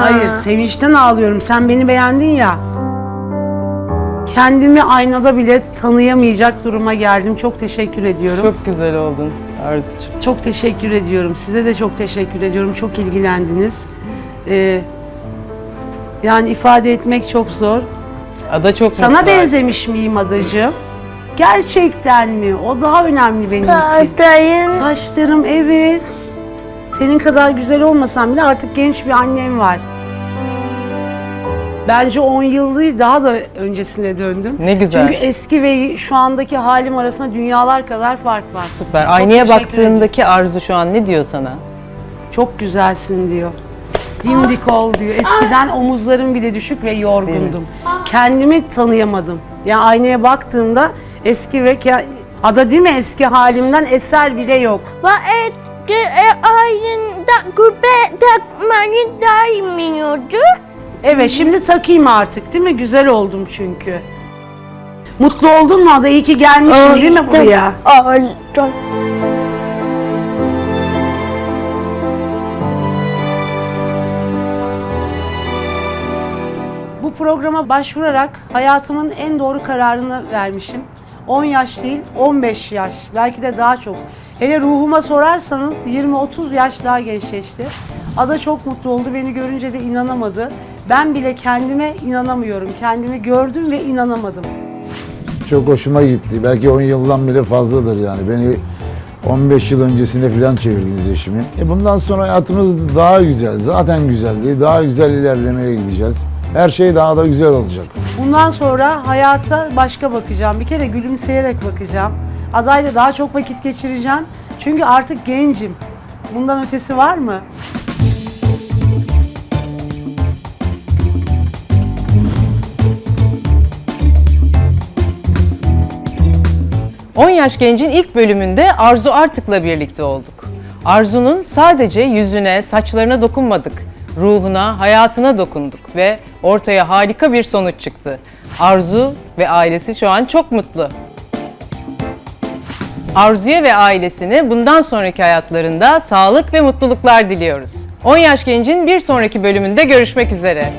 Hayır, sevinçten ağlıyorum. Sen beni beğendin ya. Kendimi aynada bile tanıyamayacak duruma geldim. Çok teşekkür ediyorum. Çok, güzel oldun Arzucuğum. çok teşekkür ediyorum. Size de çok teşekkür ediyorum. Çok ilgilendiniz. Ee, yani ifade etmek çok zor. Ada çok Sana mutlu. benzemiş miyim adacığım? Gerçekten mi? O daha önemli benim için. Saçlarım evet. Senin kadar güzel olmasam bile artık genç bir annem var. Bence 10 yıl değil daha da öncesine döndüm. Ne güzel. Çünkü eski ve şu andaki halim arasında dünyalar kadar fark var. Süper. Çok Aynaya teşekkür baktığındaki Arzu şu an ne diyor sana? Çok güzelsin diyor. Dimdik ol diyor. Eskiden omuzlarım bile düşük ve yorgundum. Kendimi tanıyamadım. Yani aynaya baktığımda eski ve ke- ada değil mi eski halimden eser bile yok. Ve eski e, ayında küpe takmayı daymıyordu. Evet şimdi takayım artık değil mi? Güzel oldum çünkü. Mutlu oldun mu Ada? İyi ki gelmişsin değil mi buraya? Oldum. Bu programa başvurarak hayatımın en doğru kararını vermişim. 10 yaş değil 15 yaş belki de daha çok. Hele ruhuma sorarsanız 20-30 yaş daha gençleşti. Ada çok mutlu oldu beni görünce de inanamadı. Ben bile kendime inanamıyorum. Kendimi gördüm ve inanamadım. Çok hoşuma gitti. Belki 10 yıldan bile fazladır yani. Beni 15 yıl öncesine falan çevirdiniz eşimi. E bundan sonra hayatımız daha güzel. Zaten güzeldi. Daha güzel ilerlemeye gideceğiz. Her şey daha da güzel olacak. Bundan sonra hayata başka bakacağım. Bir kere gülümseyerek bakacağım. Adayla daha çok vakit geçireceğim. Çünkü artık gencim. Bundan ötesi var mı? ...10 yaş gencin ilk bölümünde Arzu Artık'la birlikte olduk. Arzu'nun sadece yüzüne, saçlarına dokunmadık. Ruhuna, hayatına dokunduk ve ortaya harika bir sonuç çıktı. Arzu ve ailesi şu an çok mutlu. Arzu'ya ve ailesine bundan sonraki hayatlarında sağlık ve mutluluklar diliyoruz. 10 yaş gencin bir sonraki bölümünde görüşmek üzere.